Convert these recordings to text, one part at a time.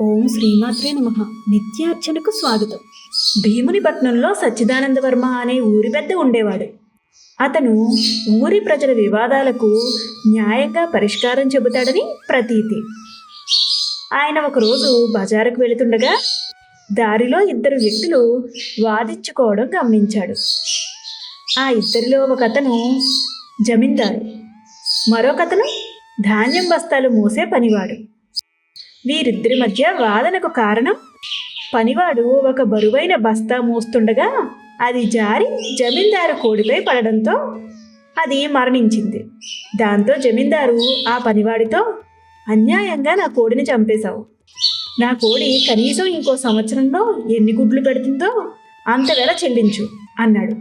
ఓం శ్రీమాత్రే నమ. నిత్యార్చనకు స్వాగతం. భీముని పట్నంలో సచ్చిదానందవర్మ అనే ఊరి పెద్ద ఉండేవాడు. అతను ఊరి ప్రజల వివాదాలకు న్యాయంగా పరిష్కారం చెబుతాడని ప్రతీతి. ఆయన ఒకరోజు బజారుకు వెళుతుండగా దారిలో ఇద్దరు వ్యక్తులు వాదించుకోవడం గమనించాడు. ఆ ఇద్దరిలో ఒక అతను జమీందారు. మరొకతను ధాన్యం బస్తాలు మోసే పనివాడు. వీరిద్దరి మధ్య వాదనకు కారణం? పనివాడు ఒక బరువైన బస్తా మోస్తుండగా అది జారి జమీందారు కోడిపై పడడంతో అది మరణించింది. దాంతో జమీందారు ఆ పనివాడితో అన్యాయంగా నా కోడిని చంపేశావు. నా కోడి కనీసం ఇంకో సంవత్సరంలో ఎన్ని గుడ్లు పెడుతుందో అంతవేళ చెల్లించు అన్నాడు.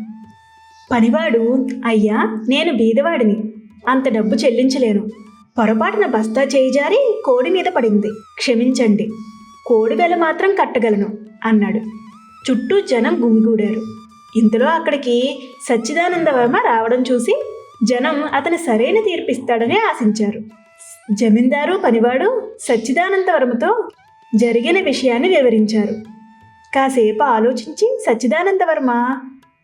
పనివాడు అయ్యా నేను బీదవాడిని. అంత డబ్బు చెల్లించలేను. పొరపాటున బస్తా చేయిజారి కోడి మీద పడింది. క్షమించండి. కోడి వెల మాత్రం కట్టగలను అన్నాడు. చుట్టూ జనం గుమిగూడారు. ఇంతలో అక్కడికి సచ్చిదానంద వర్మ రావడం చూసి జనం అతని సరైన తీర్పిస్తాడని ఆశించారు. జమీందారు పనివాడు సచ్చిదానంద వర్మతో జరిగిన విషయాన్ని వివరించారు. కాసేపు ఆలోచించి సచ్చిదానంద వర్మ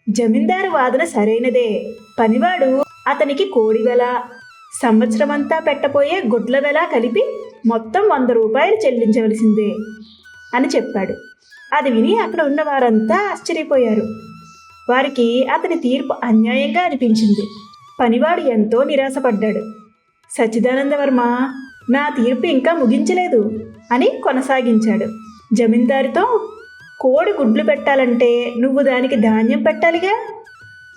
జమీందారు వాదన సరైనదే. పనివాడు అతనికి కోడివెల సంవత్సరమంతా పెట్టబోయే గుడ్ల వెల కలిపి మొత్తం వంద రూపాయలు చెల్లించవలసిందే అని చెప్పాడు. అది విని అక్కడ ఉన్న వారంతా ఆశ్చర్యపోయారు. వారికి అతని తీర్పు అన్యాయంగా అనిపించింది. పనివాడు ఎంతో నిరాశపడ్డాడు. సచ్చిదానంద వర్మ నా తీర్పు ఇంకా ముగించలేదు అని కొనసాగించాడు. జమీందారితో కోడి గుడ్లు పెట్టాలంటే నువ్వు దానికి ధాన్యం పెట్టాలిగా?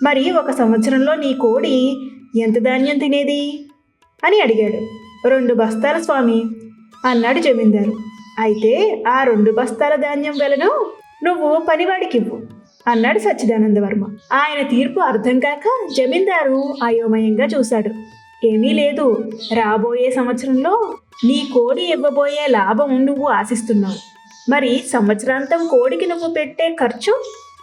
మరి ఒక సంవత్సరంలో నీ కోడి ఎంత ధాన్యం తినేది? అని అడిగాడు. రెండు బస్తాల స్వామి అన్నాడు జమీందారు. అయితే ఆ రెండు బస్తాల ధాన్యం వెలను నువ్వు పనివాడికివ్వు అన్నాడు సచ్చిదానంద వర్మ. ఆయన తీర్పు అర్థం కాక జమీందారు అయోమయంగా చూశాడు. ఏమీ లేదు. రాబోయే సంవత్సరంలో నీ కోడి ఇవ్వబోయే లాభం నువ్వు ఆశిస్తున్నావు. మరి సంవత్సరాంతం కోడికి నువ్వు పెట్టే ఖర్చు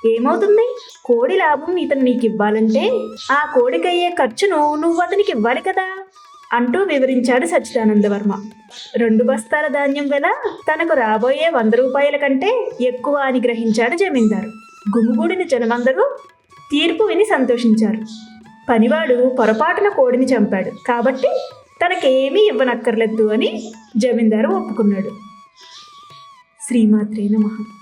ఏమవుతుంది? కోడి లాభం ఇతను నీకు ఇవ్వాలంటే ఆ కోడికయ్యే ఖర్చును నువ్వు అతనికి ఇవ్వాలి కదా. అంటూ వివరించాడు సచ్చిదానంద వర్మ రెండు బస్తాల ధాన్యం వెల తనకు రాబోయే వంద రూపాయల కంటే ఎక్కువ అని గ్రహించాడు జమీందారు. గుమిగూడిన జనమందరూ తీర్పు విని సంతోషించారు. పనివాడు పొరపాటున కోడిని చంపాడు. కాబట్టి తనకేమీ ఇవ్వనక్కర్లేదు అని జమీందారు ఒప్పుకున్నాడు. శ్రీమాత్రే నమః.